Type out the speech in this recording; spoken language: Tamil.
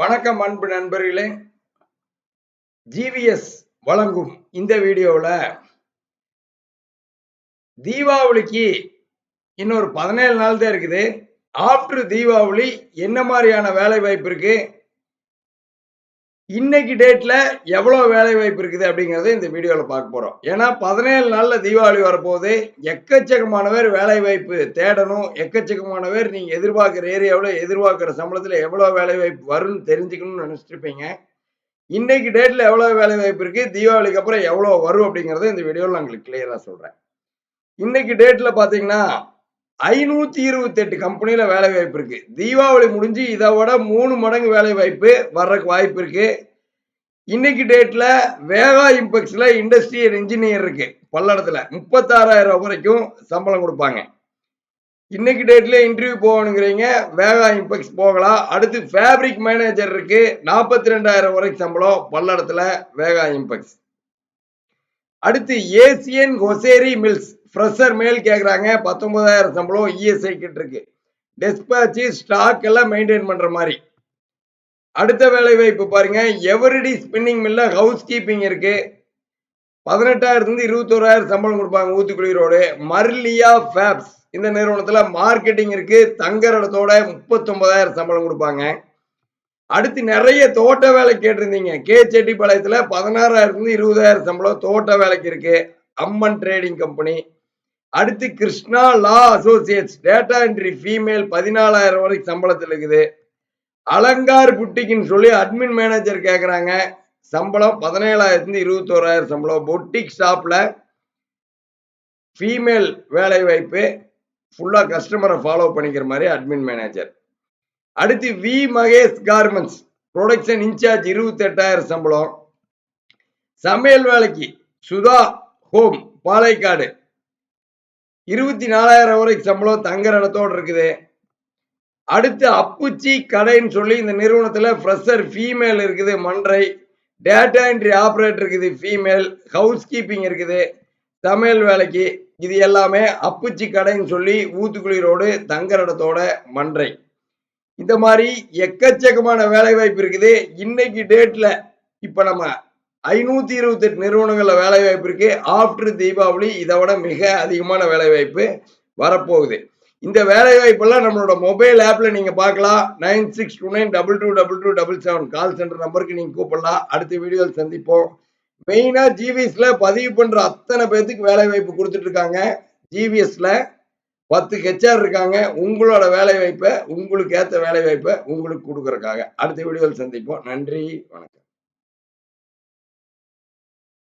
வணக்கம் அன்பு நண்பர்களே. ஜிவிஎஸ் வழங்கும் இந்த வீடியோவில் தீபாவளிக்கு இன்னொரு பதினேழு நாள் தான் இருக்குது. ஆஃப்டர் தீபாவளி என்ன மாதிரியான வேலை வாய்ப்பு இருக்கு? இன்னைக்கு டேட்ல எவ்வளவு வேலை வாய்ப்பு இருக்குது அப்படிங்கறத இந்த வீடியோல பார்க்க போறோம். ஏன்னா பதினேழு நாள்ல தீபாவளி வரப்போகுது. எக்கச்சக்கமான பேர் வேலை வாய்ப்பு தேடணும். எக்கச்சக்கமான பேர் நீங்க எதிர்பார்க்குற ஏரியாவில் எதிர்பார்க்குற சம்பளத்துல எவ்வளவு வேலை வாய்ப்பு வரும்னு தெரிஞ்சுக்கணும்னு நினைச்சிட்டு இன்னைக்கு டேட்ல எவ்வளவு வேலை வாய்ப்பு இருக்கு? தீபாவளிக்கு அப்புறம் எவ்வளவு வரும் அப்படிங்கறத இந்த வீடியோல நான் உங்களுக்கு கிளியரா சொல்றேன். இன்னைக்கு டேட்ல பாத்தீங்கன்னா ஐநூத்தி இருபத்தி எட்டு கம்பெனியில வேலை வாய்ப்பு இருக்கு. தீபாவளி முடிஞ்சு இதை விட மூணு மடங்கு வேலை வாய்ப்பு வர்றதுக்கு வாய்ப்பு இருக்கு. இன்னைக்கு டேட்ல வேகா இம்பெக்ஸ்ல இண்டஸ்ட்ரியல் இன்ஜினியர் இருக்கு. பல்லடத்துல முப்பத்தாறாயிரம் ரூபாய் வரைக்கும் சம்பளம் கொடுப்பாங்க. இன்னைக்கு டேட்ல இன்டர்வியூ போகணுங்கிறீங்க வேகா இம்பெக்ஸ் போகலாம். அடுத்து ஃபேப்ரிக் மேனேஜர் இருக்கு. நாற்பத்தி ரெண்டாயிரம் வரைக்கும் சம்பளம் பல்லடத்துல வேகா இம்பெக்ஸ் அடுத்து ஏசியன் ஹொசேரி மில்ஸ் ஃப்ரெஷர் மேல் கேட்குறாங்க பத்தொன்பதாயிரம் சம்பளம் இஎஸ்ஐ கிட்ட இருக்கு டெஸ்பாச்சு ஸ்டாக் எல்லாம் மெயின்டைன் பண்ணுற மாதிரி. அடுத்த வேலை வாய்ப்பு பாருங்க. எவரிடி ஸ்பின்னிங் மில்ல ஹவுஸ் கீப்பிங் இருக்கு. பதினெட்டாயிரத்துலேருந்து இருபத்தோராயிரம் சம்பளம் கொடுப்பாங்க ஊத்துக்குளிரோடு மர்லியா ஃபேப்ஸ் இந்த நிறுவனத்தில் மார்க்கெட்டிங் இருக்கு. தங்குற இடத்தோட முப்பத்தொன்பதாயிரம் சம்பளம் கொடுப்பாங்க. அடுத்து நிறைய தோட்ட வேலை கேட்டிருந்தீங்க. கே செட்டிப்பாளையத்தில் பதினாறாயிரத்துலேருந்து இருபதாயிரம் சம்பளம் தோட்ட வேலைக்கு இருக்கு. அம்மன் ட்ரேடிங் கம்பெனி அடுத்து Krishna law associates. Data entry female பதினாலாயிரம் வரைக்கும் சம்பளத்தில் இருக்குது. அலங்கார் புட்டிக்குன்னு சொல்லி அட்மின் மேனேஜர் கேட்குறாங்க சம்பளம் பதினேழாயிரத்துலேருந்து இருபத்தோராயிரம் சம்பளம். பொட்டிக் ஷாப்பில் ஃபீமேல் வேலை வாய்ப்பு. ஃபுல்லாக கஸ்டமரை ஃபாலோ பண்ணிக்கிற மாதிரி அட்மின் மேனேஜர் அடுத்து V Mahesh garments production incharge இருபத்தெட்டாயிரம் சம்பளம். சமையல் வேலைக்கு சுதா ஹோம் பாலைக்காடு இருபத்தி நாலாயிரம் வரைக்கும் சம்பளம் தங்குற இடத்தோடு இருக்குது. அடுத்து அப்புச்சி கடைன்னு சொல்லி இந்த நிறுவனத்தில் ஃப்ரெஷர் ஃபீமேல் இருக்குது மன்றை டேட்டா என்ட்ரி ஆப்ரேட்டர் இருக்குது ஃபீமேல் ஹவுஸ் கீப்பிங் இருக்குது சமையல் வேலைக்கு. இது எல்லாமே அப்புச்சி கடைன்னு சொல்லி ஊத்துக்குழி ரோடு தங்குற இடத்தோட மன்றை இந்த மாதிரி எக்கச்சக்கமான வேலை வாய்ப்பு இருக்குது. இன்னைக்கு டேட்டில் இப்போ நம்ம ஐநூத்தி இருபத்தி எட்டு நிறுவனங்கள்ல வேலை வாய்ப்பு இருக்கு. ஆஃப்டர் தீபாவளி இதை விட மிக அதிகமான வேலை வாய்ப்பு வரப்போகுது. இந்த வேலை வாய்ப்பெல்லாம் நம்மளோட மொபைல் ஆப்ல நீங்க பார்க்கலாம். Nine six two nine double two double two double seven call centre நம்பருக்கு நீங்க கூப்பிடலாம். அடுத்த வீடியோவில் சந்திப்போம். மெயினா ஜிவிஎஸ்ல பதிவு பண்ற அத்தனை பேர்த்துக்கு வேலை வாய்ப்பு கொடுத்துட்டு இருக்காங்க. ஜிவிஎஸ்ல பத்து ஹெச்ஆர் இருக்காங்க. உங்களோட வேலை வாய்ப்பை உங்களுக்கு ஏற்ற வேலை வாய்ப்பை உங்களுக்கு கொடுக்கறக்காக அடுத்த வீடியோவில் சந்திப்போம். நன்றி. வணக்கம்.